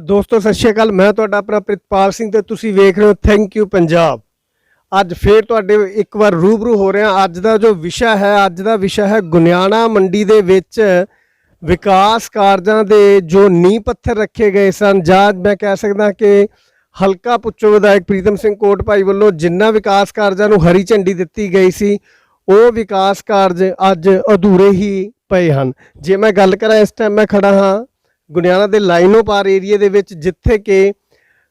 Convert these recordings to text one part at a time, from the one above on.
ਦੋਸਤੋ, ਸਤਿ ਸ਼੍ਰੀ ਅਕਾਲ। ਮੈਂ ਤੁਹਾਡਾ ਆਪਣਾ ਪ੍ਰਿਤਪਾਲ ਸਿੰਘ ਤੇ ਤੁਸੀਂ ਵੇਖ ਰਹੇ ਹੋ ਥੈਂਕ ਯੂ ਪੰਜਾਬ ਅੱਜ ਫੇਰ ਤੁਹਾਡੇ ਇੱਕ ਵਾਰ ਰੂਬਰੂ ਹੋ ਰਿਹਾ। ਅੱਜ ਦਾ ਜੋ ਵਿਸ਼ਾ ਹੈ, ਅੱਜ ਦਾ ਵਿਸ਼ਾ ਹੈ ਗੁਨਿਆਣਾ ਮੰਡੀ ਦੇ ਵਿੱਚ ਵਿਕਾਸ ਕਾਰਜਾਂ ਦੇ ਜੋ ਨੀਂਹ ਪੱਥਰ ਰੱਖੇ ਗਏ ਸਨ, ਜਾਂ ਮੈਂ ਕਹਿ ਸਕਦਾ ਕਿ ਹਲਕਾ ਪੁੱਛੋ ਵਿਧਾਇਕ ਪ੍ਰੀਤਮ ਸਿੰਘ ਕੋਟ ਭਾਈ ਵੱਲੋਂ ਜਿੰਨਾ ਵਿਕਾਸ ਕਾਰਜਾਂ ਨੂੰ ਹਰੀ ਝੰਡੀ ਦਿੱਤੀ ਗਈ ਸੀ, ਉਹ ਵਿਕਾਸ ਕਾਰਜ ਅੱਜ ਅਧੂਰੇ ਹੀ ਪਏ ਹਨ। ਜੇ ਮੈਂ ਗੱਲ ਕਰਾਂ ਇਸ ਟਾਈਮ ਮੈਂ ਖੜਾ ਹਾਂ ਗੁਨਿਆਣਾ ਦੇ ਲਾਈਨੋ ਪਾਰ ਏਰੀਏ ਦੇ ਵਿੱਚ, ਜਿੱਥੇ ਕਿ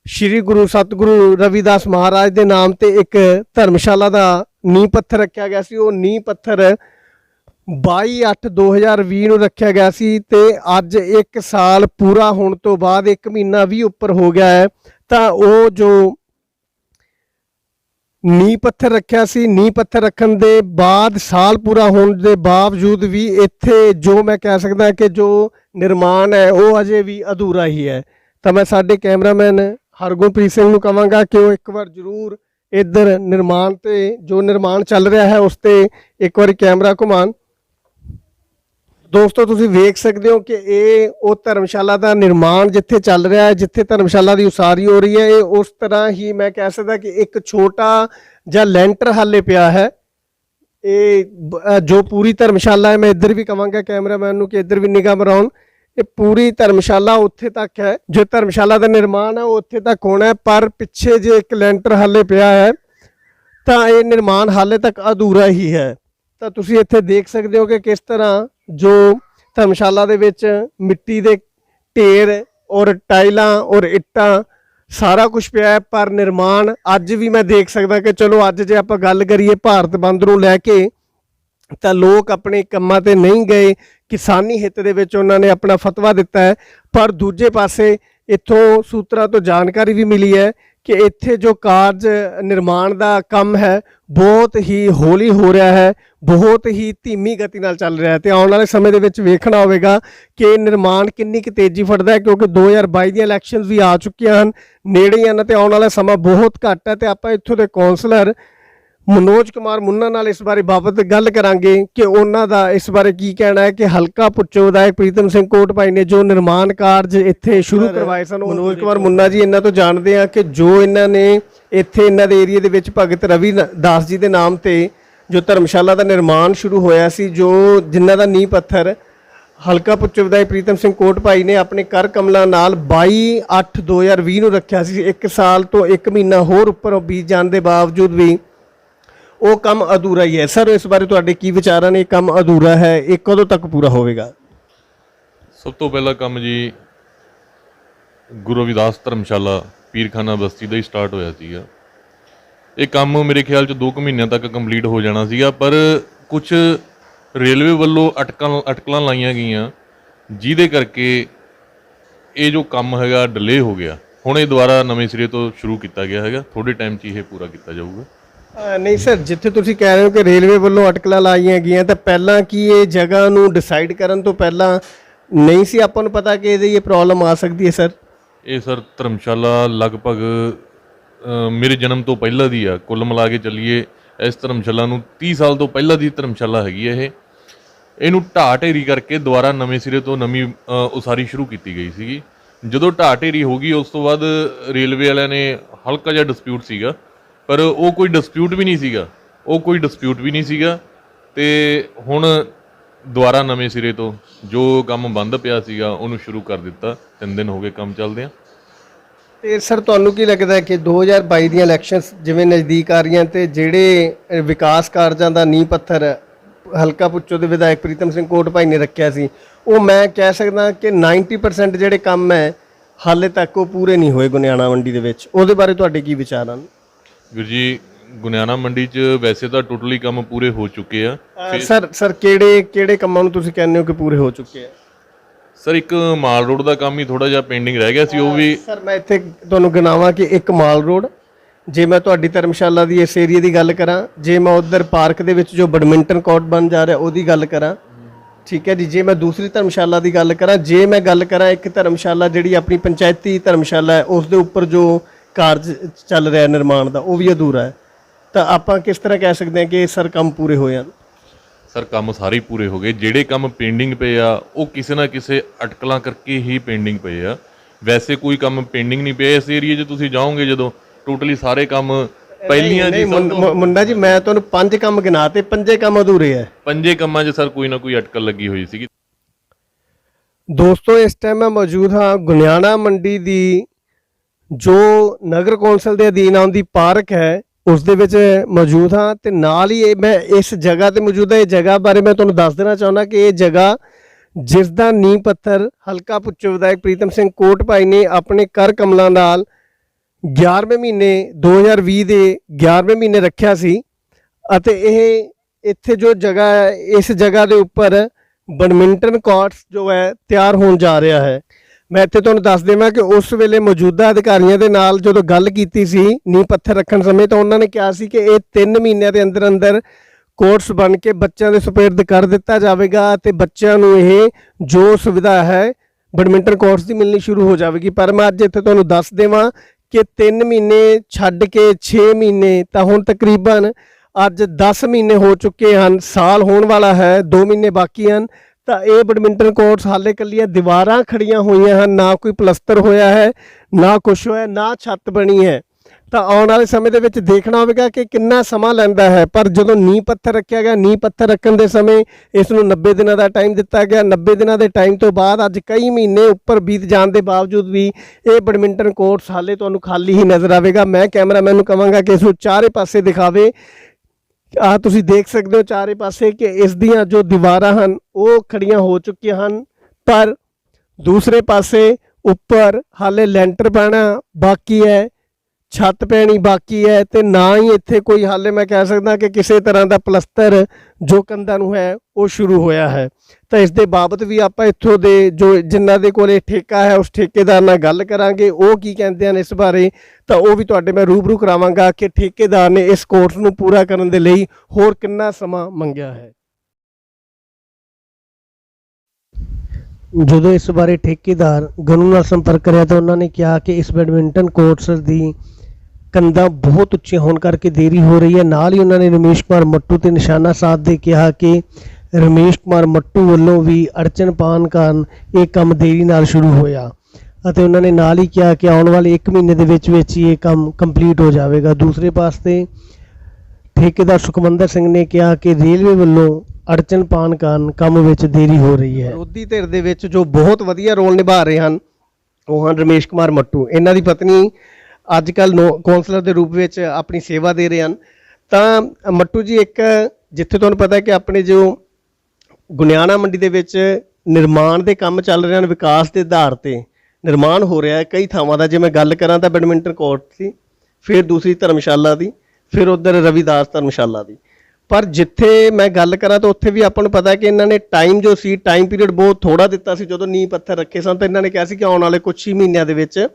ਸ੍ਰੀ ਗੁਰੂ ਸਤਿਗੁਰੂ ਰਵਿਦਾਸ ਮਹਾਰਾਜ ਦੇ ਨਾਮ ਤੇ ਇੱਕ ਧਰਮਸ਼ਾਲਾ ਦਾ ਨੀਂਹ ਪੱਥਰ ਰੱਖਿਆ ਗਿਆ ਸੀ। ਉਹ ਨੀਂਹ ਪੱਥਰ 22/8/2020 ਨੂੰ ਰੱਖਿਆ ਗਿਆ ਸੀ ਤੇ ਅੱਜ 1 ਸਾਲ ਪੂਰਾ ਹੋਣ ਤੋਂ ਬਾਅਦ 1 ਮਹੀਨਾ ਵੀ ਉੱਪਰ ਹੋ ਗਿਆ ਹੈ। ਤਾਂ ਉਹ ਜੋ ਨੀਂਹ ਪੱਥਰ ਰੱਖਿਆ ਸੀ। ਨੀਂਹ ਪੱਥਰ ਰੱਖਣ ਦੇ ਬਾਅਦ ਸਾਲ ਪੂਰਾ ਹੋਣ ਦੇ ਬਾਵਜੂਦ ਵੀ ਇੱਥੇ ਜੋ ਮੈਂ ਕਹਿ ਸਕਦਾ ਕਿ ਜੋ ਨਿਰਮਾਣ ਹੈ, ਉਹ ਅਜੇ ਵੀ ਅਧੂਰਾ ਹੀ ਹੈ। ਤਾਂ ਮੈਂ ਸਾਡੇ ਕੈਮਰਾਮੈਨ ਹਰਗੁਣਪ੍ਰੀਤ ਸਿੰਘ ਨੂੰ ਕਹਾਂਗਾ ਕਿ ਉਹ ਇੱਕ ਵਾਰ ਜ਼ਰੂਰ ਇੱਧਰ ਨਿਰਮਾਣ ਤੇ ਜੋ ਨਿਰਮਾਣ ਚੱਲ ਰਿਹਾ ਹੈ, ਉਸ ਤੇ ਇੱਕ ਵਾਰੀ ਕੈਮਰਾ ਘੁਮਾਣ। ਦੋਸਤੋ, ਤੁਸੀਂ ਵੇਖ ਸਕਦੇ ਹੋ ਕਿ ਇਹ ਉਹ ਧਰਮਸ਼ਾਲਾ ਦਾ ਨਿਰਮਾਣ ਜਿੱਥੇ ਚੱਲ ਰਿਹਾ ਹੈ, ਜਿੱਥੇ ਧਰਮਸ਼ਾਲਾ ਦੀ ਉਸਾਰੀ ਹੋ ਰਹੀ ਹੈ, ਇਹ ਉਸ ਤਰ੍ਹਾਂ ਹੀ ਮੈਂ ਕਹਿ ਸਕਦਾ ਕਿ ਇੱਕ ਛੋਟਾ ਜਿਹਾ ਲੈਂਟਰ ਹਾਲੇ ਪਿਆ ਹੈ। ਇਹ ਜੋ ਪੂਰੀ ਧਰਮਸ਼ਾਲਾ ਹੈ, ਮੈਂ ਇੱਧਰ ਵੀ ਕਵਾਂਗਾ ਕੈਮਰਾਮੈਨ ਨੂੰ ਕਿ ਇੱਧਰ ਵੀ ਨਿਗਾਹ ਮਰਾਉਣ ਇਹ ਪੂਰੀ ਧਰਮਸ਼ਾਲਾ ਉੱਥੇ ਤੱਕ ਹੈ, ਜੋ ਧਰਮਸ਼ਾਲਾ ਦਾ ਨਿਰਮਾਣ ਹੈ, ਉਹ ਉੱਥੇ ਤੱਕ ਹੋਣਾ ਹੈ, ਪਰ ਪਿੱਛੇ ਜੇ ਇੱਕ ਲੈਂਟਰ ਹਾਲੇ ਪਿਆ ਹੈ, ਤਾਂ ਇਹ ਨਿਰਮਾਣ ਹਾਲੇ ਤੱਕ ਅਧੂਰਾ ਹੀ ਹੈ। ਤਾਂ ਤੁਸੀਂ ਇੱਥੇ ਦੇਖ ਸਕਦੇ ਹੋ ਕਿ ਕਿਸ ਤਰ੍ਹਾਂ ਜੋ ਧਰਮਸ਼ਾਲਾ ਦੇ ਵਿੱਚ ਮਿੱਟੀ ਦੇ ਢੇਰ ਔਰ ਟਾਈਲਾਂ ਔਰ ਇੱਟਾਂ ਸਾਰਾ ਕੁਝ ਪਿਆ ਹੈ, ਪਰ ਨਿਰਮਾਣ ਅੱਜ ਵੀ ਮੈਂ ਦੇਖ ਸਕਦਾ ਕਿ ਚਲੋ ਅੱਜ ਜੇ ਆਪਾਂ ਗੱਲ ਕਰੀਏ ਭਾਰਤ ਬੰਦ ਨੂੰ ਲੈ ਕੇ, ਤਾਂ ਲੋਕ ਆਪਣੇ ਕੰਮਾਂ ਤੇ ਨਹੀਂ ਗਏ, ਕਿਸਾਨੀ ਹਿੱਤ ਦੇ ਵਿੱਚ ਉਹਨਾਂ ਨੇ ਆਪਣਾ ਫਤਵਾ ਦਿੱਤਾ ਹੈ, ਪਰ ਦੂਜੇ ਪਾਸੇ ਇੱਥੋਂ ਸੂਤਰਾਂ ਤੋਂ ਜਾਣਕਾਰੀ ਵੀ ਮਿਲੀ ਹੈ ਕਿ ਇੱਥੇ ਜੋ ਕਾਰਜ ਨਿਰਮਾਣ ਦਾ ਕੰਮ ਹੈ, ਬਹੁਤ ਹੀ ਹੌਲੀ ਹੋ ਰਿਹਾ ਹੈ, ਬਹੁਤ ਹੀ ਧੀਮੀ ਗਤੀ ਨਾਲ ਚੱਲ ਰਿਹਾ ਹੈ ਤੇ ਆਉਣ ਵਾਲੇ ਸਮੇਂ ਦੇ ਵਿੱਚ ਵੇਖਣਾ ਹੋਵੇਗਾ ਕਿ ਨਿਰਮਾਣ ਕਿੰਨੀ ਕੁ ਤੇਜ਼ੀ ਫੜਦਾ ਹੈ, ਕਿਉਂਕਿ 2022 ਦੀਆਂ ਇਲੈਕਸ਼ਨਸ ਵੀ ਆ ਚੁੱਕੀਆਂ ਹਨ, ਨੇੜੇ ਹਨ ਤੇ ਆਉਣ ਵਾਲਾ ਸਮਾਂ ਬਹੁਤ ਘੱਟ ਹੈ ਤੇ ਆਪਾਂ ਇੱਥੋਂ ਦੇ ਕੌਂਸਲਰ ਮਨੋਜ ਕੁਮਾਰ ਮੁੰਨਾ ਨਾਲ ਇਸ ਬਾਰੇ ਬਾਬਤ ਗੱਲ ਕਰਾਂਗੇ ਕਿ ਉਹਨਾਂ ਦਾ ਇਸ ਬਾਰੇ ਕੀ ਕਹਿਣਾ ਹੈ ਕਿ ਹਲਕਾ ਪੁੱਛੋ ਵਿਧਾਇਕ ਪ੍ਰੀਤਮ ਸਿੰਘ ਕੋਟਭਾਈ ਨੇ ਜੋ ਨਿਰਮਾਣ ਕਾਰਜ ਇੱਥੇ ਸ਼ੁਰੂ ਕਰਵਾਏ ਸਨ ਮਨੋਜ ਕੁਮਾਰ ਮੁੰਨਾ ਜੀ ਇਹਨਾਂ ਤੋਂ ਜਾਣਦੇ ਆ ਕਿ ਜੋ ਇਹਨਾਂ ਨੇ ਇੱਥੇ ਇਹਨਾਂ ਦੇ ਏਰੀਆ ਦੇ ਵਿੱਚ ਭਗਤ ਰਵੀ ਦਾਸ ਜੀ ਦੇ ਨਾਮ ਤੇ ਜੋ ਧਰਮਸ਼ਾਲਾ ਦਾ ਨਿਰਮਾਣ ਸ਼ੁਰੂ ਹੋਇਆ ਸੀ ਜੋ ਜਿਨ੍ਹਾਂ ਦਾ ਨੀਂਹ ਪੱਥਰ ਹਲਕਾ ਪੁੱਛੋ ਵਿਧਾਇਕ ਪ੍ਰੀਤਮ ਸਿੰਘ ਕੋਟਭਾਈ ਨੇ ਆਪਣੇ ਕਰ ਕਮਲਾਂ ਨਾਲ 22/8/2020 ਨੂੰ ਰੱਖਿਆ ਸੀ ਇੱਕ ਸਾਲ ਤੋਂ ਇੱਕ ਮਹੀਨਾ ਹੋਰ ਉੱਪਰ ਬੀਤ ਜਾਣ ਦੇ ਬਾਵਜੂਦ ਵੀ ਉਹ ਕੰਮ ਅਧੂਰਾ ਹੀ ਹੈ। ਸਰ, ਇਸ ਬਾਰੇ ਤੁਹਾਡੇ ਕੀ ਵਿਚਾਰਾਂ ਨੇ? ਇਹ ਕੰਮ ਅਧੂਰਾ ਹੈ, ਇਹ ਕਦੋਂ ਤੱਕ ਪੂਰਾ ਹੋਵੇਗਾ? ਸਭ ਤੋਂ ਪਹਿਲਾ ਕੰਮ ਜੀ, ਗੁਰੂ ਰਵਿਦਾਸ ਧਰਮਸ਼ਾਲਾ, ਪੀਰਖਾਨਾ ਬਸਤੀ ਦਾ ਹੀ ਸਟਾਰਟ ਹੋਇਆ ਸੀਗਾ। ਇਹ ਕੰਮ ਮੇਰੇ ਖਿਆਲ ਚ 2 ਮਹੀਨਿਆਂ ਤੱਕ ਕੰਪਲੀਟ ਹੋ ਜਾਣਾ ਸੀਗਾ, ਪਰ ਕੁਝ ਰੇਲਵੇ ਵੱਲੋਂ ਅਟਕਾਂ, ਅਟਕਲਾਂ ਲਾਈਆਂ ਗਈਆਂ, ਜਿਹਦੇ ਕਰਕੇ ਇਹ ਜੋ ਕੰਮ ਹੈਗਾ ਡਿਲੇ ਹੋ ਗਿਆ। ਹੁਣ ਇਹ ਦੁਬਾਰਾ ਨਵੇਂ ਸਿਰੇ ਤੋਂ ਸ਼ੁਰੂ ਕੀਤਾ ਗਿਆ ਹੈਗਾ। ਥੋੜੇ ਟਾਈਮ 'ਚ ਹੀ ਇਹ ਪੂਰਾ ਕੀਤਾ ਜਾਊਗਾ। ਨਹੀਂ ਸਰ, ਜਿੱਥੇ ਤੁਸੀਂ ਕਹਿ ਰਹੇ ਹੋ ਕਿ ਰੇਲਵੇ ਵੱਲੋਂ ਅਟਕਲਾਂ ਲਾਈਆਂ ਗਈਆਂ, ਤਾਂ ਪਹਿਲਾਂ ਕੀ ਇਹ ਜਗ੍ਹਾ ਨੂੰ ਡਿਸਾਈਡ ਕਰਨ ਤੋਂ ਪਹਿਲਾਂ ਨਹੀਂ ਸੀ ਆਪਾਂ ਨੂੰ ਪਤਾ ਕਿ ਇਹਦੀ ਇਹ ਪ੍ਰੋਬਲਮ ਆ ਸਕਦੀ ਹੈ, ਸਰ? ਇਹ ਸਰ, ਧਰਮਸ਼ਾਲਾ ਲਗਭਗ ਮੇਰੇ ਜਨਮ ਤੋਂ ਪਹਿਲਾਂ ਦੀ ਆ। ਕੁੱਲ ਮਿਲਾ ਕੇ ਚੱਲੀਏ, ਇਸ ਧਰਮਸ਼ਾਲਾ ਨੂੰ 30 ਸਾਲ ਤੋਂ ਪਹਿਲਾਂ ਦੀ ਧਰਮਸ਼ਾਲਾ ਹੈਗੀ ਹੈ ਇਹ। ਇਹਨੂੰ ਢਾਹ ਢੇਰੀ ਕਰਕੇ ਦੁਬਾਰਾ ਨਵੇਂ ਸਿਰੇ ਤੋਂ ਨਵੀਂ ਉਸਾਰੀ ਸ਼ੁਰੂ ਕੀਤੀ ਗਈ ਸੀਗੀ। ਜਦੋਂ ਢਾਹ ਢੇਰੀ ਹੋ ਗਈ, ਉਸ ਤੋਂ ਬਾਅਦ ਰੇਲਵੇ ਵਾਲਿਆਂ ਨੇ ਹਲਕਾ ਜਿਹਾ ਡਿਸਪਿਊਟ ਸੀਗਾ। ਪਰ ਉਹ ਕੋਈ ਡਿਸਪਿਊਟ ਵੀ ਨਹੀਂ ਸੀਗਾ। ਉਹ ਕੋਈ ਡਿਸਪਿਊਟ ਵੀ ਨਹੀਂ ਸੀਗਾ ਤੇ ਹੁਣ ਦੁਬਾਰਾ ਨਵੇਂ ਸਿਰੇ ਤੋਂ ਜੋ ਕੰਮ ਬੰਦ ਪਿਆ ਸੀਗਾ, ਉਹਨੂੰ ਸ਼ੁਰੂ ਕਰ ਦਿੱਤਾ। ਤਿੰਨ ਦਿਨ ਹੋ ਗਏ ਕੰਮ ਚੱਲਦੇ ਆ ਤੇ ਸਰ, ਤੁਹਾਨੂੰ ਕੀ ਲੱਗਦਾ ਹੈ ਕਿ 2022 ਦੀਆਂ ਇਲੈਕਸ਼ਨਸ ਜਿਵੇਂ ਨਜ਼ਦੀਕ ਆ ਰਹੀਆਂ ਤੇ ਜਿਹੜੇ ਵਿਕਾਸ ਕਾਰਜਾਂ ਦਾ ਨੀਂਹ ਪੱਥਰ ਹਲਕਾ ਪੁੱਚੋ ਦੇ ਵਿਧਾਇਕ ਪ੍ਰੀਤਮ ਸਿੰਘ ਕੋਟ ਭਾਈ ਨੇ ਰੱਖਿਆ ਸੀ, ਉਹ ਮੈਂ ਕਹਿ ਸਕਦਾ ਕਿ 90% ਜਿਹੜੇ ਕੰਮ ਹੈ, ਹਾਲੇ ਤੱਕ ਉਹ ਪੂਰੇ ਨਹੀਂ ਹੋਏ ਗੁਨਿਆਣਾ ਮੰਡੀ ਦੇ ਵਿੱਚ। ਉਹਦੇ ਬਾਰੇ ਤੁਹਾਡੇ ਕੀ ਵਿਚਾਰ ਹਨ? ਵੀਰ ਜੀ ਗੁਨਿਆਣਾ ਮੰਡੀ 'ਚ ਵੈਸੇ ਤਾਂ ਟੋਟਲੀ ਕੰਮ ਪੂਰੇ ਹੋ ਚੁੱਕੇ ਆ। ਸਰ ਸਰ ਕਿਹੜੇ ਕਿਹੜੇ ਕੰਮਾਂ ਨੂੰ ਤੁਸੀਂ ਕਹਿੰਦੇ ਹੋ ਕਿ ਪੂਰੇ ਹੋ ਚੁੱਕੇ ਆ? ਸਰ ਇੱਕ ਮਾਲ ਰੋਡ ਦਾ ਕੰਮ ਹੀ ਥੋੜਾ ਜਿਹਾ ਪੈਂਡਿੰਗ ਰਹਿ ਗਿਆ ਸੀ ਉਹ ਵੀ ਸਰ ਮੈਂ ਇੱਥੇ ਤੁਹਾਨੂੰ ਗਿਣਾਵਾਂ ਕਿ ਇੱਕ ਮਾਲ ਰੋਡ ਜੇ ਮੈਂ ਤੁਹਾਡੀ ਧਰਮਸ਼ਾਲਾ ਦੀ ਇਸ ਏਰੀਆ ਦੀ ਗੱਲ ਕਰਾਂ ਜੇ ਮੈਂ ਉਧਰ ਪਾਰਕ ਦੇ ਵਿੱਚ ਜੋ ਬੈਡਮਿੰਟਨ ਕੋਰਟ ਬਣ ਜਾ ਰਿਹਾ ਉਹਦੀ ਗੱਲ ਕਰਾਂ ਠੀਕ ਹੈ ਜੀ? ਜੇ ਮੈਂ ਦੂਸਰੀ ਧਰਮਸ਼ਾਲਾ ਦੀ ਗੱਲ ਕਰਾਂ ਜੇ ਮੈਂ ਗੱਲ ਕਰਾਂ ਇੱਕ ਧਰਮਸ਼ਾਲਾ ਜਿਹੜੀ ਆਪਣੀ ਪੰਚਾਇਤੀ ਧਰਮਸ਼ਾਲਾ ਹੈ ਉਸ ਦੇ ਉੱਪਰ ਜੋ ਕਾਰਜ ਚੱਲ ਰਿਹਾ ਨਿਰਮਾਣ ਦਾ ਉਹ ਵੀ ਅਧੂਰਾ ਹੈ। ਤਾਂ ਆਪਾਂ ਕਿਸ ਤਰ੍ਹਾਂ ਕਹਿ ਸਕਦੇ ਹਾਂ ਕਿ ਸਰ ਕੰਮ ਪੂਰੇ ਹੋਏ ਹਨ? ਸਰ ਕੰਮ ਸਾਰੇ ਹੀ ਪੂਰੇ ਹੋ ਗਏ। ਜਿਹੜੇ ਕੰਮ ਪੈਂਡਿੰਗ ਪਏ ਆ ਉਹ ਕਿਸੇ ਨਾ ਕਿਸੇ ਅਟਕਲਾਂ ਕਰਕੇ ਹੀ ਪੈਂਡਿੰਗ ਪਏ ਆ। ਵੈਸੇ ਕੋਈ ਕੰਮ ਪੈਂਡਿੰਗ ਨਹੀਂ ਪਿਆ ਇਸ ਏਰੀਆ 'ਚ ਤੁਸੀਂ ਜਾਓਗੇ ਜਦੋਂ ਟੋਟਲੀ ਸਾਰੇ ਕੰਮ ਪਹਿਲੀਆਂ ਜੀ ਨਹੀਂ, ਮੁੰ- ਮੁੰ- ਮੁੰਡਾ ਜੀ ਮੈਂ ਤੁਹਾਨੂੰ ਪੰਜ ਕੰਮ ਗਿਨਾਤੇ ਪੰਜੇ ਕੰਮ ਅਧੂਰੇ ਹੈ। ਪੰਜੇ ਕੰਮਾਂ 'ਚ ਸਰ ਕੋਈ ਨਾ ਕੋਈ ਅਟਕਲ ਲੱਗੀ ਹੋਈ ਸੀਗੀ। ਦੋਸਤੋ ਇਸ ਟਾਈਮ ਮੈਂ ਮੌਜੂਦ ਹਾਂ ਗੁਨਿਆਣਾ ਮੰਡੀ ਦੀ ਜੋ ਨਗਰ ਕੌਂਸਲ ਦੇ ਅਧੀਨ ਆਉਂਦੀ ਪਾਰਕ ਹੈ, ਉਸ ਦੇ ਵਿੱਚ ਮੌਜੂਦ ਹਾਂ ਤੇ ਨਾਲ ਹੀ ਇਹ ਮੈਂ ਇਸ ਜਗ੍ਹਾ ਤੇ ਮੌਜੂਦ ਹਾਂ। ਇਹ ਜਗ੍ਹਾ ਬਾਰੇ ਮੈਂ ਤੁਹਾਨੂੰ ਦੱਸ ਦੇਣਾ ਚਾਹੁੰਦਾ ਕਿ ਇਹ ਜਗ੍ਹਾ ਜਿਸ ਦਾ ਨੀਂਹ ਪੱਥਰ ਹਲਕਾ ਪੁੱਛੋ ਵਿਧਾਇਕ ਪ੍ਰੀਤਮ ਸਿੰਘ ਕੋਟ ਭਾਈ ਨੇ ਆਪਣੇ ਕਰ ਕਮਲਾਂ ਨਾਲ 11ਵੇਂ ਮਹੀਨੇ 2020 ਦੇ 11ਵੇਂ ਮਹੀਨੇ ਰੱਖਿਆ ਸੀ ਅਤੇ ਇਹ ਇੱਥੇ ਜੋ ਜਗ੍ਹਾ ਹੈ, ਇਸ ਜਗ੍ਹਾ ਦੇ ਉੱਪਰ ਬੈਡਮਿੰਟਨ ਕੋਰਟਸ ਜੋ ਹੈ ਤਿਆਰ ਹੋਣ ਜਾ ਰਿਹਾ ਹੈ। ਮੈਂ ਇੱਥੇ ਤੁਹਾਨੂੰ ਦੱਸ ਦੇਵਾਂ ਕਿ ਉਸ ਵੇਲੇ ਮੌਜੂਦਾ ਅਧਿਕਾਰੀਆਂ ਦੇ ਨਾਲ ਜਦੋਂ ਗੱਲ ਕੀਤੀ ਸੀ ਨੀਂਹ ਪੱਥਰ ਰੱਖਣ ਸਮੇਂ ਤਾਂ ਉਹਨਾਂ ਨੇ ਕਿਹਾ ਸੀ ਕਿ ਇਹ 3 ਮਹੀਨਿਆਂ ਦੇ ਅੰਦਰ ਅੰਦਰ ਕੋਰਸ ਬਣ ਕੇ ਬੱਚਿਆਂ ਦੇ ਸੁਪਰਦ ਕਰ ਦਿੱਤਾ ਜਾਵੇਗਾ ਤੇ ਬੱਚਿਆਂ ਨੂੰ ਇਹ ਜੋ ਸੁਵਿਧਾ ਹੈ ਬੈਡਮਿੰਟਨ ਕੋਰਸ ਦੀ ਮਿਲਣੀ ਸ਼ੁਰੂ ਹੋ ਜਾਵੇਗੀ। ਪਰ ਮੈਂ ਅੱਜ ਇੱਥੇ ਤੁਹਾਨੂੰ ਦੱਸ ਦੇਵਾਂ ਕਿ 3 ਮਹੀਨੇ ਛੱਡ ਕੇ 6 ਮਹੀਨੇ ਤਾਂ ਹੁਣ ਤਕਰੀਬਨ ਅੱਜ 10 ਮਹੀਨੇ ਹੋ ਚੁੱਕੇ ਹਨ, ਸਾਲ ਹੋਣ ਵਾਲਾ ਹੈ 2 ਮਹੀਨੇ ਬਾਕੀ ਹਨ। ਤਾਂ ਇਹ ਬੈਡਮਿੰਟਨ ਕੋਰਟਸ ਹਾਲੇ ਕੱਲੀਆਂ ਦੀਵਾਰਾਂ ਖੜੀਆਂ ਹੋਈਆਂ ਹਨ, ਨਾ ਕੋਈ ਪਲਸਤਰ ਹੋਇਆ ਹੈ, ਨਾ ਕੁਛ ਹੋਇਆ, ਨਾ ਛੱਤ ਬਣੀ ਹੈ। ਤਾਂ ਆਉਣ ਵਾਲੇ ਸਮੇਂ ਦੇ ਵਿੱਚ ਦੇਖਣਾ ਹੋਵੇਗਾ ਕਿ ਕਿੰਨਾ ਸਮਾਂ ਲੈਂਦਾ ਹੈ, ਪਰ ਜਦੋਂ ਨੀਂਹ ਪੱਥਰ ਰੱਖਿਆ ਗਿਆ, ਨੀਂਹ ਪੱਥਰ ਰੱਖਣ ਦੇ ਸਮੇਂ ਇਸ ਨੂੰ 90 ਦਿਨਾਂ ਦਾ ਟਾਈਮ ਦਿੱਤਾ ਗਿਆ। 90 ਦਿਨਾਂ ਦੇ ਟਾਈਮ ਤੋਂ ਬਾਅਦ ਅੱਜ ਕਈ ਮਹੀਨੇ ਉੱਪਰ ਬੀਤ ਜਾਣ ਦੇ ਬਾਵਜੂਦ ਵੀ ਇਹ ਬੈਡਮਿੰਟਨ ਕੋਰਟਸ ਹਾਲੇ ਤੁਹਾਨੂੰ ਖਾਲੀ ਹੀ ਨਜ਼ਰ ਆਵੇਗਾ। ਮੈਂ ਕੈਮਰਾਮੈਨ ਨੂੰ ਕਹਾਂਗਾ ਕਿ ਇਸ ਨੂੰ ਚਾਰੇ ਪਾਸੇ ਦਿਖਾਵੇ। ਆ ਤੁਸੀਂ ਦੇਖ ਸਕਦੇ ਹੋ ਚਾਰੇ ਪਾਸੇ ਕਿ ਇਸ ਦੀਆਂ ਜੋ ਦੀਵਾਰਾਂ ਹਨ, ਉਹ ਖੜੀਆਂ ਹੋ ਚੁੱਕੀਆਂ ਹਨ, ਪਰ ਦੂਸਰੇ ਪਾਸੇ ਉੱਪਰ ਹਾਲੇ ਲੈਂਟਰ ਪੈਣਾ ਬਾਕੀ ਹੈ। ਛੱਤ ਪੈਣੀ ਬਾਕੀ ਹੈ ਤੇ ਨਾ ਹੀ ਇੱਥੇ ਕੋਈ ਹਾਲੇ ਮੈਂ ਕਹਿ ਸਕਦਾ ਕਿ ਕਿਸੇ ਤਰ੍ਹਾਂ ਦਾ ਪਲਸਤਰ ਜੋ ਕੰਧਾਂ ਨੂੰ ਹੈ, ਉਹ ਸ਼ੁਰੂ ਹੋਇਆ ਹੈ। ਤਾਂ ਇਸ ਦੇ ਬਾਬਤ ਵੀ ਆਪਾਂ ਇੱਥੋਂ ਦੇ ਜੋ ਜਿਨ੍ਹਾਂ ਦੇ ਕੋਲੇ ਠੇਕਾ ਹੈ, ਉਸ ਠੇਕੇਦਾਰ ਨਾਲ ਗੱਲ ਕਰਾਂਗੇ। ਉਹ ਕੀ ਕਹਿੰਦੇ ਹਨ ਇਸ ਬਾਰੇ, ਤਾਂ ਉਹ ਵੀ ਤੁਹਾਡੇ ਮੈਂ ਰੂਬਰੂ ਕਰਾਵਾਂਗਾ ਕਿ ਠੇਕੇਦਾਰ ਨੇ ਇਸ ਕੋਰਸ ਨੂੰ ਪੂਰਾ ਕਰਨ ਦੇ ਲਈ ਹੋਰ ਕਿੰਨਾ ਸਮਾਂ ਮੰਗਿਆ ਹੈ। ਜਦੋਂ ਇਸ ਬਾਰੇ ਠੇਕੇਦਾਰ ਗਨੂ ਨਾਲ ਸੰਪਰਕ ਕਰਿਆ ਤਾਂ ਉਹਨਾਂ ਨੇ ਕਿਹਾ ਕਿ ਇਸ ਬੈਡਮਿੰਟਨ ਕੋਰਸ ਦੀ ਕੰਧਾਂ ਬਹੁਤ ਉੱਚੀਆਂ ਹੋਣ ਕਰਕੇ ਦੇਰੀ ਹੋ ਰਹੀ ਹੈ। ਨਾਲ ਹੀ ਉਹਨਾਂ ਨੇ ਰਮੇਸ਼ ਕੁਮਾਰ ਮੱਟੂ ਤੇ ਨਿਸ਼ਾਨਾ ਸਾਧਦੇ ਕਿਹਾ ਕਿ ਰਮੇਸ਼ ਕੁਮਾਰ ਮੱਟੂ ਵੱਲੋਂ ਵੀ ਅੜਚਨ ਪਾਉਣ ਕਾਰਨ ਇਹ ਕੰਮ ਦੇਰੀ ਨਾਲ ਸ਼ੁਰੂ ਹੋਇਆ ਅਤੇ ਉਹਨਾਂ ਨੇ ਨਾਲ ਹੀ ਕਿਹਾ ਕਿ ਆਉਣ ਵਾਲੇ 1 ਮਹੀਨੇ ਦੇ ਵਿੱਚ ਵਿੱਚ ਹੀ ਇਹ ਕੰਮ ਕੰਪਲੀਟ ਹੋ ਜਾਵੇਗਾ। ਦੂਸਰੇ ਪਾਸੇ ਠੇਕੇਦਾਰ ਸੁਖਮੰਦਰ ਸਿੰਘ ਨੇ ਕਿਹਾ ਕਿ ਰੇਲਵੇ ਵੱਲੋਂ ਅੜਚਨ ਪਾਉਣ ਕਾਰਨ ਕੰਮ ਵਿੱਚ ਦੇਰੀ ਹੋ ਰਹੀ ਹੈ। ਵਿਰੋਧੀ ਧਿਰ ਦੇ ਵਿੱਚ ਜੋ ਬਹੁਤ ਵਧੀਆ ਰੋਲ ਨਿਭਾ ਰਹੇ ਹਨ, ਉਹ ਹਨ ਰਮੇਸ਼ ਕੁਮਾਰ ਮੱਟੂ। ਇਹਨਾਂ ਦੀ ਪਤਨੀ ਅੱਜ ਕੱਲ ਕੌਂਸਲਰ ਦੇ ਰੂਪ ਵਿੱਚ ਆਪਣੀ ਸੇਵਾ ਦੇ ਰਹੇ ਹਨ। ਤਾਂ ਮੱਟੂ ਜੀ, ਇੱਕ ਜਿੱਥੇ ਤੁਹਾਨੂੰ ਪਤਾ ਹੈ ਕਿ ਆਪਣੇ ਜੋ ਗੁਨਿਆਣਾ ਮੰਡੀ ਦੇ ਵਿੱਚ ਨਿਰਮਾਣ ਦੇ ਕੰਮ ਚੱਲ ਰਹੇ ਹਨ, ਵਿਕਾਸ ਦੇ ਆਧਾਰ ਤੇ ਨਿਰਮਾਣ ਹੋ ਰਿਹਾ ਹੈ, ਕਈ ਥਾਵਾਂ ਦਾ। ਜੇ ਮੈਂ ਗੱਲ ਕਰਾਂ ਤਾਂ ਬੈਡਮਿੰਟਨ ਕੋਰਟ ਦੀ, ਫਿਰ ਦੂਸਰੀ ਧਰਮਸ਼ਾਲਾ ਦੀ, ਫਿਰ ਉਧਰ ਰਵਿਦਾਸ ਧਰਮਸ਼ਾਲਾ ਦੀ। ਪਰ ਜਿੱਥੇ ਮੈਂ ਗੱਲ ਕਰਾਂ ਤਾਂ ਉੱਥੇ ਵੀ ਆਪਾਂ ਨੂੰ ਪਤਾ ਕਿ ਇਹਨਾਂ ਨੇ ਟਾਈਮ ਜੋ ਸੀ ਟਾਈਮ ਪੀਰੀਅਡ ਬਹੁਤ ਥੋੜਾ ਦਿੱਤਾ ਸੀ। ਜਦੋਂ ਨੀਂਹ ਪੱਥਰ ਰੱਖੇ ਸਨ ਤਾਂ ਇਹਨਾਂ ਨੇ ਕਿਹਾ ਸੀ ਕਿ ਆਉਣ ਵਾਲੇ ਕੁਝ ਹੀ ਮਹੀਨਿਆਂ ਦੇ ਵਿੱਚ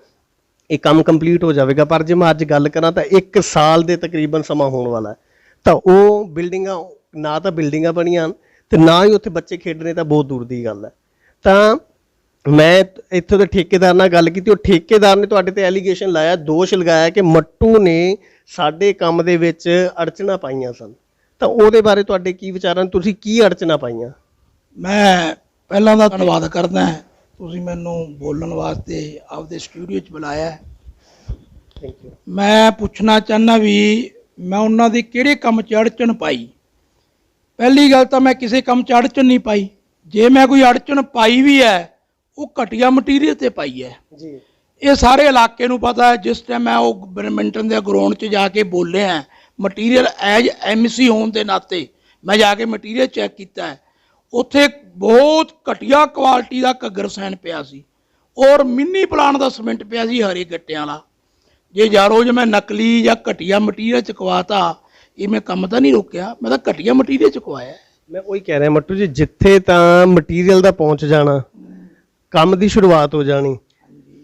ਇਹ ਕੰਮ ਕੰਪਲੀਟ ਹੋ ਜਾਵੇਗਾ, ਪਰ ਜੇ ਮੈਂ ਅੱਜ ਗੱਲ ਕਰਾਂ ਤਾਂ 1 ਸਾਲ ਦੇ ਤਕਰੀਬਨ ਸਮਾਂ ਹੋਣ ਵਾਲਾ ਹੈ। ਤਾਂ ਉਹ ਬਿਲਡਿੰਗਾਂ, ਨਾ ਤਾਂ ਬਿਲਡਿੰਗਾਂ ਬਣੀਆਂ ਹਨ ਤੇ ਨਾ ਹੀ ਉੱਥੇ ਬੱਚੇ ਖੇਡਣੇ ਤਾਂ ਬਹੁਤ ਦੂਰ ਦੀ ਗੱਲ ਹੈ। ਤਾਂ ਮੈਂ ਇੱਥੋਂ ਦੇ ਠੇਕੇਦਾਰ ਨਾਲ ਗੱਲ ਕੀਤੀ, ਉਹ ਠੇਕੇਦਾਰ ਨੇ ਤੁਹਾਡੇ ਤੇ ਐਲੀਗੇਸ਼ਨ ਲਾਇਆ, ਦੋਸ਼ ਲਗਾਇਆ ਕਿ ਮੱਟੂ ਨੇ ਸਾਡੇ ਕੰਮ ਦੇ ਵਿੱਚ ਅੜਚਣਾ ਪਾਈਆਂ ਸਨ। ਤਾਂ ਉਹਦੇ ਬਾਰੇ ਤੁਹਾਡੇ ਕੀ ਵਿਚਾਰਾਂ ਨੇ? ਤੁਸੀਂ ਕੀ ਅੜਚਣਾ ਪਾਈਆਂ? ਮੈਂ ਪਹਿਲਾਂ ਦਾ ਧੰਨਵਾਦ ਕਰਦਾ ਹਾਂ ਤੁਸੀਂ ਮੈਨੂੰ ਬੋਲਣ ਵਾਸਤੇ ਆਪਦੇ ਸਟੂਡੀਓ 'ਚ ਬੁਲਾਇਆ ਹੈ। ਥੈਂਕ ਯੂ ਮੈਂ ਪੁੱਛਣਾ ਚਾਹੁੰਦਾ ਵੀ ਮੈਂ ਉਹਨਾਂ ਦੇ ਕਿਹੜੇ ਕੰਮ 'ਚ ਅੜਚਣ ਪਾਈ? ਪਹਿਲੀ ਗੱਲ ਤਾਂ ਮੈਂ ਕਿਸੇ ਕੰਮ 'ਚ ਅੜਚਣ ਨਹੀਂ ਪਾਈ। ਜੇ ਮੈਂ ਕੋਈ ਅੜਚਣ ਪਾਈ ਵੀ ਹੈ ਉਹ ਘਟੀਆ ਮਟੀਰੀਅਲ ਤੇ ਪਾਈ ਹੈ। ਜੀ। ਇਹ ਸਾਰੇ ਇਲਾਕੇ ਨੂੰ ਪਤਾ ਹੈ ਜਿਸ ਟਾਈਮ ਮੈਂ ਉਹ ਬੈਡਮਿੰਟਨ ਦੇ ਗਰਾਊਂਡ 'ਚ ਜਾ ਕੇ ਬੋਲਿਆ ਮਟੀਰੀਅਲ ਐਜ ਐਮਸੀ ਹੋਣ ਦੇ ਨਾਤੇ ਮੈਂ ਜਾ ਕੇ ਮਟੀਰੀਅਲ ਚੈੱਕ ਕੀਤਾ ਹੈ। ਉੱਥੇ ਬਹੁਤ ਘਟੀਆ ਕੁਆਲਿਟੀ ਦਾ ਘੱਗਰ ਸੈਨ ਪਿਆ ਸੀ। ਔਰ ਮਿੰਨੀ ਪਲਾਨ ਦਾ ਸੀਮੈਂਟ ਪਿਆ ਸੀ ਹਰੇ ਗੱਟਿਆਂ ਵਾਲਾ। ਜੇ ਯਾਰੋ ਜੇ ਮੈਂ ਨਕਲੀ ਜਾਂ ਘਟੀਆ ਮਟੀਰੀਅਲ ਚਕਵਾਤਾ, ਇਹ ਮੈਂ ਕੰਮ ਤਾਂ ਨਹੀਂ ਰੋਕਿਆ, ਮੈਂ ਤਾਂ ਘਟੀਆ ਮਟੀਰੀਅਲ ਚਕਵਾਇਆ ਮੈਂ ਉਹੀ ਕਹਿ ਰਿਹਾ ਮੱਟੂ ਜੀ, ਜਿੱਥੇ ਤਾਂ ਮਟੀਰੀਅਲ ਦਾ ਪਹੁੰਚ ਜਾਣਾ, ਕੰਮ ਦੀ ਸ਼ੁਰੂਆਤ ਹੋ ਜਾਣੀ।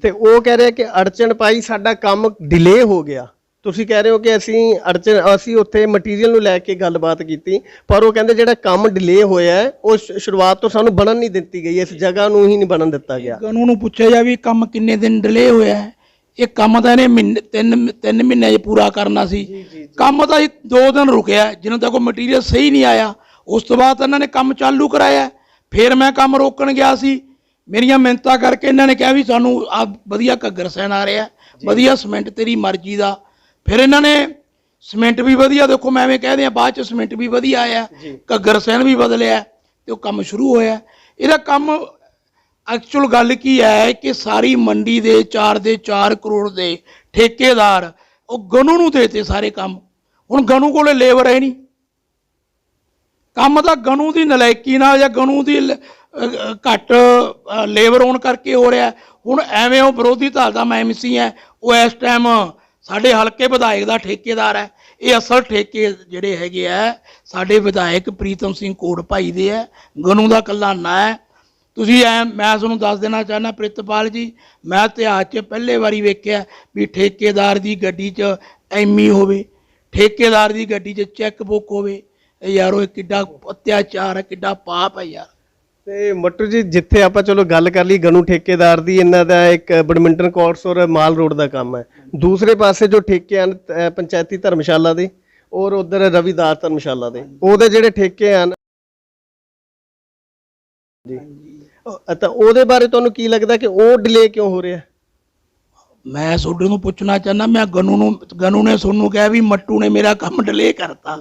ਤੇ ਉਹ ਕਹਿ ਰਿਹਾ ਕਿ ਅੜਚਣ ਪਾਈ, ਸਾਡਾ ਕੰਮ ਡਿਲੇ ਹੋ ਗਿਆ। ਤੁਸੀਂ ਕਹਿ ਰਹੇ ਹੋ ਕਿ ਅਸੀਂ ਅੜਚਣ ਅਸੀਂ ਉੱਥੇ ਮਟੀਰੀਅਲ ਨੂੰ ਲੈ ਕੇ ਗੱਲਬਾਤ ਕੀਤੀ ਪਰ ਉਹ ਕਹਿੰਦੇ ਜਿਹੜਾ ਕੰਮ ਡਿਲੇ ਹੋਇਆ ਹੈ, ਉਹ ਸ਼ੁਰੂਆਤ ਤੋਂ ਸਾਨੂੰ ਬਣਨ ਨਹੀਂ ਦਿੱਤੀ ਗਈ ਇਸ ਜਗ੍ਹਾ ਨੂੰ ਹੀ ਨਹੀਂ ਬਣਨ ਦਿੱਤਾ ਗਿਆ। ਕਾਨੂੰਨ ਨੂੰ ਪੁੱਛਿਆ ਜਾ ਵੀ ਕੰਮ ਕਿੰਨੇ ਦਿਨ ਡਿਲੇ ਹੋਇਆ ਹੈ? ਇਹ ਕੰਮ ਤਾਂ ਇਹਨੇ ਮਹੀਨੇ ਤਿੰਨ ਤਿੰਨ ਮਹੀਨੇ 'ਚ ਪੂਰਾ ਕਰਨਾ ਸੀ। ਕੰਮ ਤਾਂ ਇਹ ਦੋ ਦਿਨ ਰੁਕਿਆ ਜਿੰਨਾਂ ਤੱਕ ਉਹ ਮਟੀਰੀਅਲ ਸਹੀ ਨਹੀਂ ਆਇਆ ਉਸ ਤੋਂ ਬਾਅਦ ਇਹਨਾਂ ਨੇ ਕੰਮ ਚਾਲੂ ਕਰਾਇਆ ਫਿਰ ਮੈਂ ਕੰਮ ਰੋਕਣ ਗਿਆ ਸੀ। ਮੇਰੀਆਂ ਮਿਹਨਤਾਂ ਕਰਕੇ ਇਹਨਾਂ ਨੇ ਕਿਹਾ ਵੀ ਸਾਨੂੰ ਆ ਵਧੀਆ ਘੱਗਰ ਸੈਨ ਆ ਰਿਹਾ ਵਧੀਆ ਸੀਮੈਂਟ ਤੇਰੀ ਮਰਜ਼ੀ ਦਾ। ਫਿਰ ਇਹਨਾਂ ਨੇ ਸੀਮੈਂਟ ਵੀ ਵਧੀਆ ਦੇਖੋ ਮੈਂ ਐਵੇਂ ਕਹਿ ਦਿਆਂ ਬਾਅਦ ਚ ਸੀਮੈਂਟ ਵੀ ਵਧੀਆ ਆਇਆ ਘੱਗਰ ਸੈਨ ਵੀ ਬਦਲਿਆ ਤੇ ਉਹ ਕੰਮ ਸ਼ੁਰੂ ਹੋਇਆ। ਇਹਦਾ ਕੰਮ ਐਕਚੁਅਲ ਗੱਲ ਕੀ ਹੈ ਕਿ ਸਾਰੀ ਮੰਡੀ ਦੇ 4 ਦੇ 4 ਕਰੋੜ ਦੇ ਠੇਕੇਦਾਰ ਉਹ ਗਨੂ ਨੂੰ ਦੇਤੇ ਸਾਰੇ ਕੰਮ। ਹੁਣ ਗਨੂ ਕੋਲੇ ਲੇਬਰ ਹੈ ਨਹੀਂ। ਕੰਮ ਤਾਂ ਗਨੂ ਦੀ ਨਲਾਇਕੀ ਨਾਲ ਜਾਂ ਗਨੂ ਦੀ ਘੱਟ ਲੇਬਰ ਹੋਣ ਕਰਕੇ ਹੋ ਰਿਹਾ। ਹੁਣ ਐਵੇਂ ਉਹ ਵਿਰੋਧੀ ਧਿਰ ਦਾ ਮੈਂ ਐਮਸੀ ਹੈ ਉਹ ਇਸ ਟਾਈਮ ਸਾਡੇ ਹਲਕੇ ਵਿਧਾਇਕ ਦਾ ਠੇਕੇਦਾਰ ਹੈ। ਇਹ ਅਸਲ ਠੇਕੇ ਜਿਹੜੇ ਹੈਗੇ ਆ, ਸਾਡੇ ਵਿਧਾਇਕ ਪ੍ਰੀਤਮ ਸਿੰਘ ਕੋਟ ਭਾਈ ਦੇ ਹੈ ਗਨੂ ਦਾ ਕੱਲਾ ਨਾ ਹੈ। ਤੁਸੀਂ ਐ, ਮੈਂ ਤੁਹਾਨੂੰ ਦੱਸ ਦੇਣਾ ਚਾਹੁੰਦਾ ਪ੍ਰਿਤਪਾਲ ਜੀ, ਮੈਂ ਇਤਿਹਾਸ 'ਚ ਪਹਿਲੇ ਵਾਰੀ ਵੇਖਿਆ ਵੀ ਠੇਕੇਦਾਰ ਦੀ ਗੱਡੀ 'ਚ ਐਮੀ ਹੋਵੇ, ਠੇਕੇਦਾਰ ਦੀ ਗੱਡੀ 'ਚ ਚੈੱਕ ਬੁੱਕ ਹੋਵੇ। ਇਹ ਯਾਰੋ, ਇਹ ਕਿੱਡਾ ਅਤਿਆਚਾਰ ਹੈ, ਕਿੱਡਾ ਪਾਪ ਹੈ ਯਾਰ। ਤੇ ਮੱਟੂ ਜੀ, ਜਿੱਥੇ ਆਪਾਂ ਚਲੋ ਗੱਲ ਕਰ ਲਈ ਗਨੂ ਠੇਕੇਦਾਰ ਦੀ, ਇਹਨਾਂ ਦਾ ਇੱਕ ਬੈਡਮਿੰਟਨ ਕੋਰਟਸ ਔਰ ਮਾਲ ਰੋਡ ਦਾ ਕੰਮ ਹੈ। ਦੂਸਰੇ ਪਾਸੇ ਜੋ ਠੇਕੇ ਹਨ, ਅਹ ਪੰਚਾਇਤੀ ਧਰਮਸ਼ਾਲਾ ਦੇ ਔਰ ਉਧਰ ਰਵਿਦਾਸ ਧਰਮਸ਼ਾਲਾ ਦੇ। ਉਹਦੇ ਜਿਹੜੇ ਠੇਕੇ ਹਨ ਜੀ ਉਹ- ਤਾਂ ਉਹਦੇ ਬਾਰੇ ਤੁਹਾਨੂੰ ਕੀ ਲੱਗਦਾ ਕਿ ਉਹ ਡਿਲੇ ਕਿਉਂ ਹੋ ਰਿਹਾ? ਮੈਂ ਤੁਹਾਡੇ ਨੂੰ ਪੁੱਛਣਾ ਚਾਹੁੰਦਾ ਮੈਂ ਗਨੂ ਨੂੰ ਗਨੂ ਨੇ ਤੁਹਾਨੂੰ ਕਿਹਾ ਵੀ ਮੱਟੂ ਨੇ ਮੇਰਾ ਕੰਮ ਡਿਲੇ ਕਰਤਾ।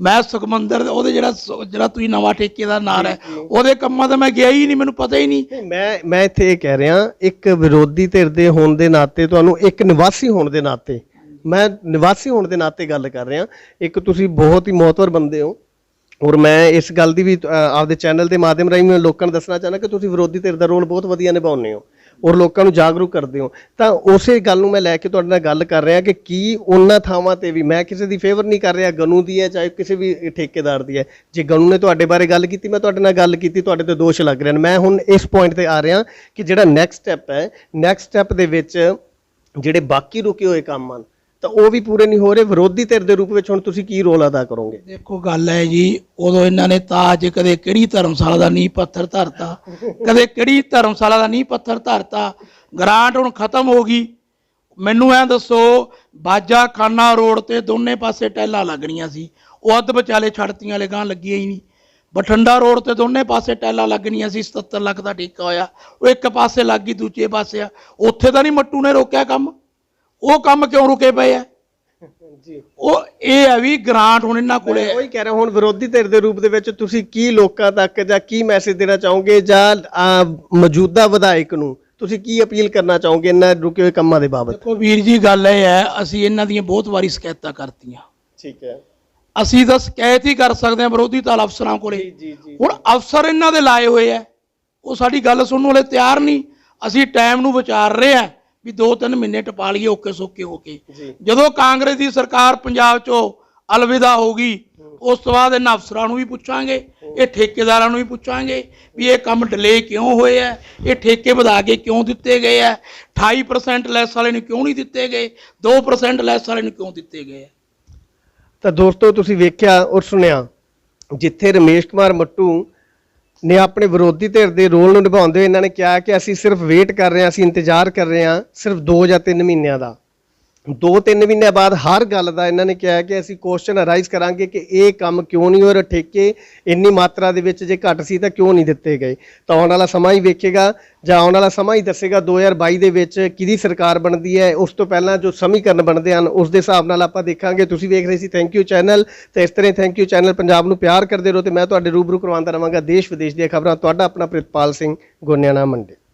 ਮੈਂ ਸੁਖਮੰਦਰ ਦੇ- ਉਹਦੇ ਜਿਹੜਾ ਜਿਹੜਾ ਤੁਸੀਂ ਨਵਾਂ ਠੇਕੇਦਾਰ ਨਾਂ ਹੈ ਉਹਦੇ ਕੰਮਾਂ ਤਾਂ ਮੈਂ ਗਿਆ ਹੀ ਨਹੀਂ ਮੈਨੂੰ ਪਤਾ ਹੀ ਨਹੀਂ। ਮੈਂ ਮੈਂ ਇੱਥੇ ਇਹ ਕਹਿ ਰਿਹਾ ਇੱਕ ਵਿਰੋਧੀ ਧਿਰ ਦੇ ਹੋਣ ਦੇ ਨਾਤੇ ਤੁਹਾਨੂੰ ਇੱਕ ਨਿਵਾਸੀ ਹੋਣ ਦੇ ਨਾਤੇ ਮੈਂ ਨਿਵਾਸੀ ਹੋਣ ਦੇ ਨਾਤੇ ਗੱਲ ਕਰ ਰਿਹਾ। ਇੱਕ ਤੁਸੀਂ ਬਹੁਤ ਹੀ ਮਹੱਤਵਪੂਰਨ ਬੰਦੇ ਹੋ। ਔਰ ਮੈਂ ਇਸ ਗੱਲ ਦੀ ਵੀ ਆਪਦੇ ਚੈਨਲ ਦੇ ਮਾਧਿਅਮ ਰਾਹੀਂ ਮੈਂ ਲੋਕਾਂ ਨੂੰ ਦੱਸਣਾ ਚਾਹੁੰਦਾ ਕਿ ਤੁਸੀਂ ਵਿਰੋਧੀ ਧਿਰ ਦਾ ਰੋਲ ਬਹੁਤ ਵਧੀਆ ਨਿਭਾਉਂਦੇ ਹੋ। ਔਰ ਲੋਕਾਂ ਨੂੰ ਜਾਗਰੂਕ ਕਰਦੇ ਹੋ। ਤਾਂ ਉਸੇ ਗੱਲ ਨੂੰ ਮੈਂ ਲੈ ਕੇ ਤੁਹਾਡੇ ਨਾਲ ਗੱਲ ਕਰ ਰਿਹਾ ਕਿ ਕੀ ਉਹਨਾਂ ਥਾਵਾਂ ਤੇ ਵੀ ਮੈਂ ਕਿਸੇ ਦੀ ਫੇਵਰ ਨਹੀਂ ਕਰ ਰਿਹਾ, ਗਨੂ ਦੀ ਹੈ ਚਾਹੇ ਕਿਸੇ ਵੀ ਠੇਕੇਦਾਰ ਦੀ ਹੈ। ਜੇ ਗਨੂ ਨੇ ਤੁਹਾਡੇ ਬਾਰੇ ਗੱਲ ਕੀਤੀ, ਮੈਂ ਤੁਹਾਡੇ ਨਾਲ ਗੱਲ ਕੀਤੀ, ਤੁਹਾਡੇ ਤੇ ਦੋਸ਼ ਲੱਗ ਰਹੇ। ਨੇ ਮੈਂ ਹੁਣ ਇਸ ਪੁਆਇੰਟ ਤੇ ਆ ਰਿਹਾ ਕਿ ਜਿਹੜਾ ਨੈਕਸਟ ਸਟੈਪ ਹੈ ਨੈਕਸਟ ਸਟੈਪ ਦੇ ਵਿੱਚ ਜਿਹੜੇ ਬਾਕੀ ਰੁਕੇ ਹੋਏ ਕੰਮ ਹਨ ਤਾਂ ਉਹ ਵੀ ਪੂਰੇ ਨਹੀਂ ਹੋ ਰਹੇ, ਵਿਰੋਧੀ ਧਿਰ ਦੇ ਰੂਪ ਵਿੱਚ ਹੁਣ ਤੁਸੀਂ ਕੀ ਰੋਲ ਅਦਾ ਕਰੋਗੇ? ਦੇਖੋ, ਗੱਲ ਹੈ ਜੀ, ਉਦੋਂ ਇਹਨਾਂ ਨੇ ਤਾਜ ਕਦੇ ਕਿਹੜੀ ਧਰਮਸ਼ਾਲਾ ਦਾ ਨੀਂਹ ਪੱਥਰ ਧਰਤਾ, ਕਦੇ ਕਿਹੜੀ ਧਰਮਸ਼ਾਲਾ ਦਾ ਨੀਂਹ ਪੱਥਰ ਧਰਤਾ, ਗ੍ਰਾਂਟ ਹੁਣ ਖਤਮ ਹੋ ਗਈ। ਮੈਨੂੰ ਐ ਦੱਸੋ, ਬਾਜਾ ਖਾਨਾ ਰੋਡ ਤੇ ਦੋਨੇ ਪਾਸੇ ਟੈਲਾਂ ਲੱਗਣੀਆਂ ਸੀ, ਉਹ ਅੱਧ ਵਿਚਾਲੇ ਛੜਤੀਆਂ ਲਗਾਂ ਲੱਗੀਆਂ ਹੀ ਨਹੀਂ। ਬਠੰਡਾ ਰੋਡ ਤੇ ਦੋਨੇ ਪਾਸੇ ਟੈਲਾਂ ਲੱਗਣੀਆਂ ਸੀ 77 ਲੱਖ ਦਾ ਠੇਕਾ ਹੋਇਆ, ਉਹ ਇੱਕ ਪਾਸੇ ਲੱਗ ਗਈ, ਦੂਜੇ ਪਾਸੇ ਆ। ਉੱਥੇ ਤਾਂ ਨਹੀਂ ਮੱਟੂ ਨੇ ਰੋਕਿਆ ਕੰਮ। ਉਹ ਕੰਮ ਕਿਉਂ ਰੁਕੇ ਪਏ ਆ? ਜੀ। ਉਹ ਇਹ ਹੈ ਵੀ ਗ੍ਰਾਂਟ ਹੁਣ ਇਹਨਾਂ ਕੋਲੇ ਉਹੀ ਕਹਿ ਰਿਹਾ ਹੁਣ ਵਿਰੋਧੀ ਧਿਰ ਦੇ ਰੂਪ ਦੇ ਵਿੱਚ ਤੁਸੀਂ ਕੀ ਲੋਕਾਂ ਤੱਕ ਜਾਂ ਕੀ ਮੈਸੇਜ ਦੇਣਾ ਚਾਹੋਗੇ ਜਾਂ ਮੌਜੂਦਾ ਵਿਧਾਇਕ ਨੂੰ? ਤੁਸੀਂ ਕੀ ਅਪੀਲ ਕਰਨਾ ਚਾਹੋਗੇ ਇਹਨਾਂ ਰੁਕੇ ਹੋਏ ਕੰਮਾਂ ਦੇ ਬਾਬਤ? ਦੇਖੋ ਵੀਰ ਜੀ ਗੱਲ ਇਹ ਹੈ ਅਸੀਂ ਇਹਨਾਂ ਦੀਆਂ ਬਹੁਤ ਵਾਰੀ ਸ਼ਿਕਾਇਤਾਂ ਕਰਤੀਆਂ। ਠੀਕ ਹੈ। ਅਸੀਂ ਤਾਂ ਸ਼ਿਕਾਇਤ ਹੀ ਕਰ ਸਕਦੇ ਹਾਂ ਵਿਰੋਧੀ ਧਿਰ ਅਫਸਰਾਂ ਕੋਲੇ। ਜੀ ਜੀ ਹੁਣ ਅਫਸਰ ਇਹਨਾਂ ਦੇ ਲਾਏ ਹੋਏ ਆ। ਉਹ ਸਾਡੀ ਗੱਲ ਸੁਣਨ ਵਾਲੇ ਤਿਆਰ ਨਹੀਂ। ਅਸੀਂ ਟਾਈਮ ਨੂੰ ਵਿਚਾਰ ਰਹੇ ਆ ਵੀ 2-3 ਮਹੀਨੇ ਟਪਾ ਲਈਏ ਓਕੇ ਸੋਕੇ ਹੋ ਕੇ। ਜਦੋਂ ਕਾਂਗਰਸ ਦੀ ਸਰਕਾਰ ਪੰਜਾਬ 'ਚੋਂ ਅਲਵਿਦਾ ਹੋ ਗਈ ਉਸ ਤੋਂ ਬਾਅਦ ਇਹਨਾਂ ਅਫਸਰਾਂ ਨੂੰ ਵੀ ਪੁੱਛਾਂਗੇ ਇਹ ਠੇਕੇਦਾਰਾਂ ਨੂੰ ਵੀ ਪੁੱਛਾਂਗੇ ਵੀ ਇਹ ਕੰਮ ਡਿਲੇ ਕਿਉਂ ਹੋਏ ਆ ਇਹ ਠੇਕੇ ਵਧਾ ਕੇ ਕਿਉਂ ਦਿੱਤੇ ਗਏ ਆ 28% ਲੈਸ ਵਾਲੇ ਨੂੰ ਕਿਉਂ ਨਹੀਂ ਦਿੱਤੇ ਗਏ 2% ਲੈਸ ਵਾਲੇ ਨੂੰ ਕਿਉਂ ਦਿੱਤੇ ਗਏ ਆ ਤਾਂ ਦੋਸਤੋ ਤੁਸੀਂ ਵੇਖਿਆ ਔਰ ਸੁਣਿਆ ਜਿੱਥੇ ਰਮੇਸ਼ ਕੁਮਾਰ ਮੱਟੂ ਨੇ ਆਪਣੇ ਵਿਰੋਧੀ ਧਿਰ ਦੇ ਰੋਲ ਨੂੰ ਨਿਭਾਉਂਦੇ ਹੋਏ ਇਹਨਾਂ ਨੇ ਕਿਹਾ ਕਿ ਅਸੀਂ ਸਿਰਫ ਵੇਟ ਕਰ ਰਹੇ ਹਾਂ, ਅਸੀਂ ਇੰਤਜ਼ਾਰ ਕਰ ਰਹੇ ਹਾਂ ਸਿਰਫ 2 ਜਾਂ 3 ਮਹੀਨਿਆਂ ਦਾ। 2-3 ਮਹੀਨਿਆਂ ਬਾਅਦ ਹਰ ਗੱਲ ਦਾ ਇਹਨਾਂ ਨੇ ਕਿਹਾ ਕਿ ਅਸੀਂ ਕੁਐਸਚਨ ਅਰਾਈਜ਼ ਕਰਾਂਗੇ ਕਿ ਇਹ ਕੰਮ ਕਿਉਂ ਨਹੀਂ ਹੋ ਰਿਹਾ ਠੇਕੇ? ਇੰਨੀ ਮਾਤਰਾ ਦੇ ਵਿੱਚ ਜੇ ਘੱਟ ਸੀ ਤਾਂ ਕਿਉਂ ਨਹੀਂ ਦਿੱਤੇ ਗਏ? ਤਾਂ ਆਉਣ ਵਾਲਾ ਸਮਾਂ ਹੀ ਵੇਖੇਗਾ ਜਾਂ ਆਉਣ ਵਾਲਾ ਸਮਾਂ ਹੀ ਦੱਸੇਗਾ 2022 ਦੇ ਵਿੱਚ ਕਿਹਦੀ ਸਰਕਾਰ ਬਣਦੀ ਹੈ। ਉਸ ਤੋਂ ਪਹਿਲਾਂ ਜੋ ਸਮੀਕਰਨ ਬਣਦੇ ਹਨ, ਉਸ ਦੇ ਹਿਸਾਬ ਨਾਲ ਆਪਾਂ ਦੇਖਾਂਗੇ। ਤੁਸੀਂ ਵੇਖ ਰਹੇ ਸੀ ਥੈਂਕ ਯੂ ਚੈਨਲ ਤੇ ਇਸ ਤਰ੍ਹਾਂ ਥੈਂਕ ਯੂ ਚੈਨਲ ਪੰਜਾਬ ਨੂੰ ਪਿਆਰ ਕਰਦੇ ਰਹੋ ਤੇ ਮੈਂ ਤੁਹਾਡੇ ਰੂਬਰੂ ਕਰਵਾਉਂਦਾ ਰਵਾਂਗਾ ਦੇਸ਼ ਵਿਦੇਸ਼ ਦੀਆਂ ਖਬਰਾਂ। ਤੁਹਾਡਾ ਆਪਣਾ ਪ੍ਰਿਤਪਾਲ ਸਿੰਘ, ਗੋਨਿਆਣਾ ਮੰਡੇ।